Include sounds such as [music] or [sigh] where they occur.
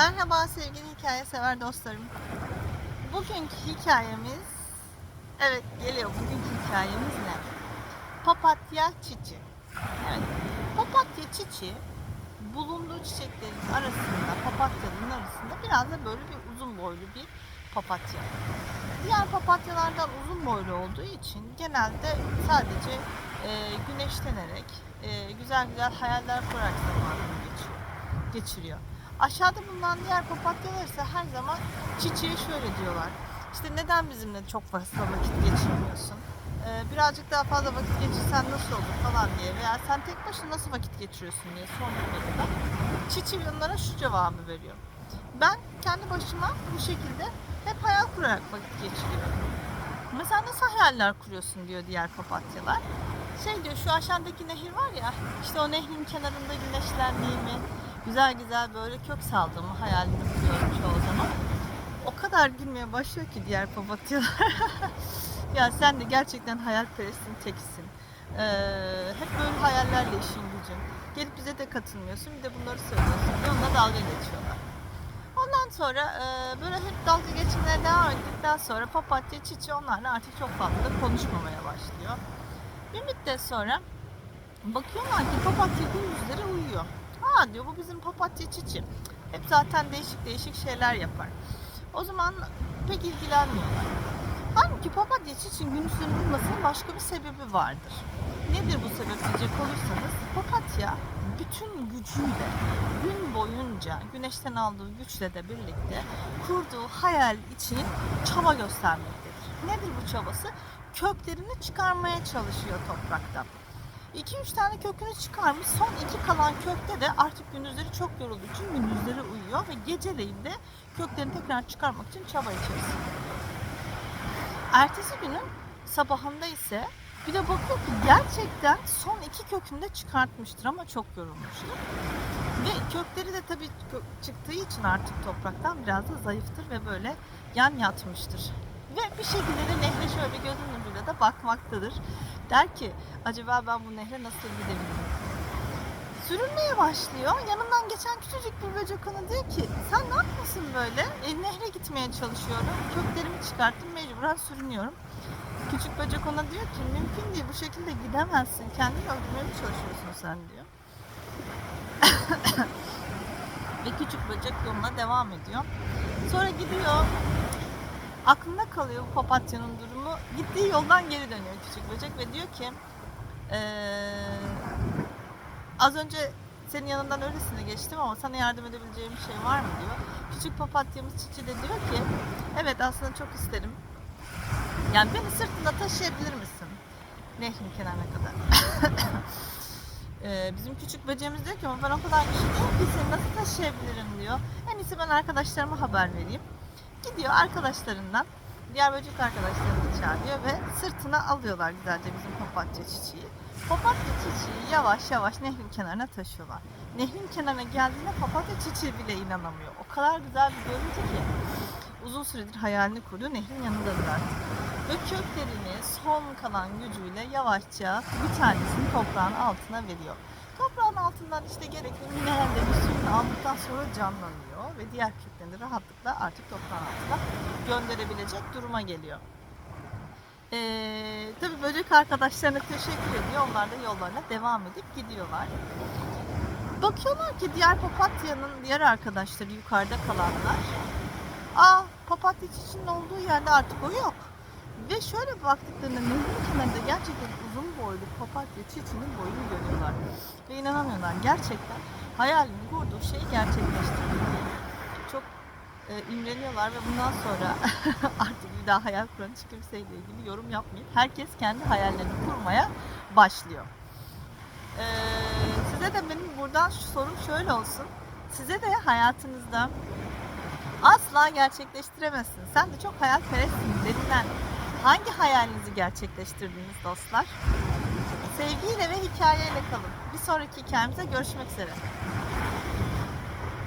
Merhaba sevgili hikaye sever dostlarım. Bugünkü hikayemiz, evet geliyor bugünkü hikayemiz ne? Papatya çiçi. Evet, papatya çiçi bulunduğu çiçeklerin arasında, papatyanın arasında biraz da böyle bir uzun boylu bir papatya. Diğer papatyalardan uzun boylu olduğu için genelde sadece e, güneşlenerek, e, güzel güzel hayaller kurarak zamanını geçiyor, geçiriyor. Aşağıda bulunan diğer papatyalar ise her zaman çiçeğe şöyle diyorlar. İşte neden bizimle çok fazla vakit geçirmiyorsun? Ee, birazcık daha fazla vakit geçirsen nasıl olur falan diye veya sen tek başına nasıl vakit geçiriyorsun diye sorduklarında Çiçi onlara şu cevabı veriyor. Ben kendi başıma bu şekilde hep hayal kurarak vakit geçiriyorum. Mesela nasıl hayaller kuruyorsun diyor diğer papatyalar. Şey diyor şu aşağıdaki nehir var ya işte o nehrin kenarında güneşlendiğimi, güzel güzel böyle kök saldığımı hayalini kuruyorum çoğu zaman. O kadar gülmeye başlıyor ki diğer papatyalar. [laughs] ya sen de gerçekten hayalperestsin tekisin. Ee, hep böyle hayallerle işin gücün. Gelip bize de katılmıyorsun bir de bunları söylüyorsun diye onunla dalga geçiyorlar. Ondan sonra e, böyle hep dalga geçmeye devam ettikten sonra papatya çiçeği onlarla artık çok fazla konuşmamaya başlıyor. Bir müddet sonra bakıyorlar ki papatya gündüzleri uyuyor. Aa diyor bu bizim papatya çiçi. Hep zaten değişik değişik şeyler yapar. O zaman pek ilgilenmiyorlar. Halbuki papatya gündüzlerin uyumasının başka bir sebebi vardır. Nedir bu sebep diyecek olursanız papatya bütün gücüyle gün boyunca güneşten aldığı güçle de birlikte kurduğu hayal için çaba göstermektedir. Nedir bu çabası? Köklerini çıkarmaya çalışıyor topraktan. 2-3 tane kökünü çıkarmış. Son iki kalan kökte de artık gündüzleri çok yorulduğu için gündüzleri uyuyor ve geceleyin de köklerini tekrar çıkarmak için çaba içerisinde. Ertesi günün sabahında ise bir de bakıyor ki gerçekten son iki kökünü de çıkartmıştır ama çok yorulmuştur. Ve kökleri de tabii çıktığı için artık topraktan biraz da zayıftır ve böyle yan yatmıştır. Ve bir şekilde de nehre şöyle gözünün ucuyla da bakmaktadır. Der ki acaba ben bu nehre nasıl gidebilirim? Sürünmeye başlıyor. Yanımdan geçen küçücük bir böcek ona diyor ki sen ne yapıyorsun böyle? E, nehre gitmeye çalışıyorum. Köklerimi çıkarttım mecburen sürünüyorum. Küçük böcek ona diyor ki mümkün değil bu şekilde gidemezsin. Kendini öldürmeye mi çalışıyorsun sen diyor. [coughs] Ve küçük böcek yoluna devam ediyor. Sonra gidiyor. Aklında kalıyor papatyanın durumu. Gittiği yoldan geri dönüyor küçük böcek ve diyor ki "Ee, az önce senin yanından öylesine geçtim ama sana yardım edebileceğim bir şey var mı diyor. Küçük papatyamız Çiçi de diyor ki evet aslında çok isterim. Yani beni sırtında taşıyabilir misin? Nehrin kenarına kadar. [laughs] Ee, bizim küçük böceğimiz diyor ki ama ben o kadar güçlü değilim ki seni nasıl taşıyabilirim diyor. En iyisi ben arkadaşlarıma haber vereyim. Gidiyor arkadaşlarından diğer böcek arkadaşlarını çağırıyor ve sırtına alıyorlar güzelce bizim papatya çiçeği. Papatya çiçeği yavaş yavaş nehrin kenarına taşıyorlar. Nehrin kenarına geldiğinde papatya çiçeği bile inanamıyor. O kadar güzel bir görüntü ki. Uzun süredir hayalini kurduğu nehrin yanındadır artık. Ve köklerini son kalan gücüyle yavaşça bir tanesini toprağın altına veriyor. Altından işte gerekli mineralleri suyunu aldıktan sonra canlanıyor ve diğer köklerini rahatlıkla artık toprağın altına gönderebilecek duruma geliyor. Ee, tabii böcek arkadaşlarına teşekkür ediyor. Onlar da yollarına devam edip gidiyorlar. Bakıyorlar ki diğer papatyanın diğer arkadaşları yukarıda kalanlar. Aa papatya çiçeğinin olduğu yerde artık o yok. Ve şöyle baktıklarında nehrin kenarında gerçekten uzun boylu papatya çiçeğinin boyunu görüyorlar. Ve inanamıyorlar. Gerçekten hayalini kurduğu şeyi gerçekleştirdi diye. Çok e, imreniyorlar ve bundan sonra [laughs] artık bir daha hayal kuran hiç kimseyle ilgili yorum yapmayıp herkes kendi hayallerini kurmaya başlıyor. Ee, size de benim buradan şu sorum şöyle olsun. Size de hayatınızda asla gerçekleştiremezsin. Sen de çok hayalperestsin denilen hangi hayalinizi gerçekleştirdiniz dostlar? Sevgiyle ve hikayeyle kalın. Bir sonraki hikayemize görüşmek üzere.